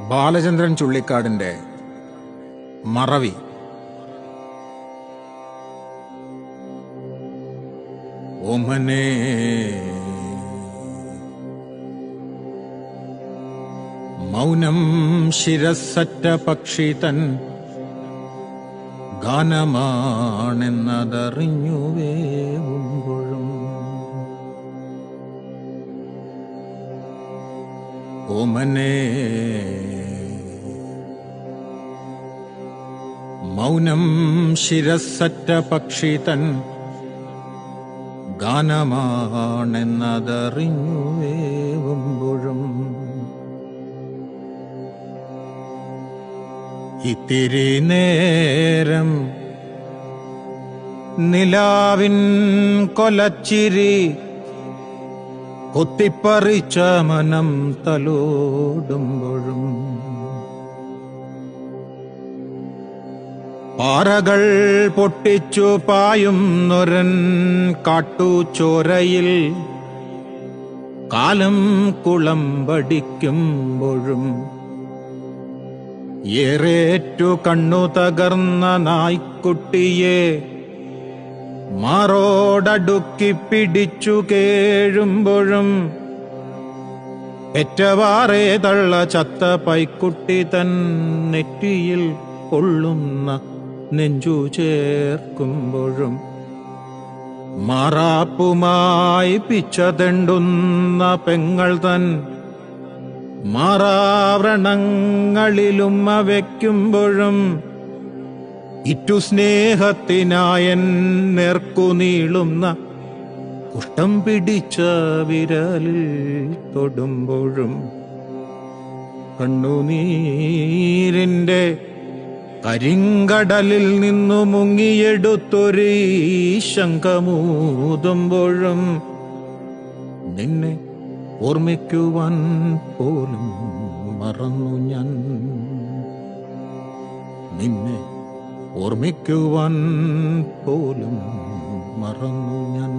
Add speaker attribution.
Speaker 1: ബാലചന്ദ്രൻ ചുള്ളിക്കാടിന്റെ മറവി. ഓമനേ. മൗനം ശിരസറ്റ പക്ഷി തൻ ഗാനമാണെന്നതറിഞ്ഞു വേവുമ്പോഴും ഓമനേ. മൗനം ശിരസറ്റ പക്ഷി തൻ ഗാനമാണെന്നതറിഞ്ഞു വേവുമ്പോഴും ഇത്തിരി നേരം നിലാവിൻ കൊലച്ചിരി കൊത്തിപ്പറിച്ച മനം തലോടുമ്പോഴും പാറകൾ പൊട്ടിച്ചു പായും നൊരൻ കാട്ടുചോരയിൽ കാലം കുളമ്പടിക്കുമ്പോഴും ഏറേറ്റു കണ്ണു തകർന്ന നായ്ക്കുട്ടിയെ മാറോടടുക്കി പിടിച്ചു കേഴുമ്പോഴും പെറ്റവാറേ തള്ള ചത്ത പൈക്കുട്ടി തൻ നെറ്റിയിൽ കൊള്ളുന്ന നെഞ്ചു ചേർക്കുമ്പോഴും മാറാപ്പുമായി പിച്ചതെണ്ടുന്ന പെങ്ങൾ തൻ മാറാവ്രണങ്ങളിലും വയ്ക്കുമ്പോഴും ഇറ്റു സ്നേഹത്തിനായൻ നേർക്കു നീളുന്ന കുഷ്ടം പിടിച്ച വിരലിൽ തൊടുമ്പോഴും കണ്ണുനീരിന്റെ കരിങ്കടലിൽ നിന്നു മുങ്ങിയെടുത്തൊരു ശങ്കമൂതുമ്പോഴും നിന്നെ ഓർമ്മിക്കുവാൻ പോലും മറന്നു ഞാൻ. നിന്നെ ഓർമ്മിക്കുവാൻ പോലും മറന്നു ഞാൻ.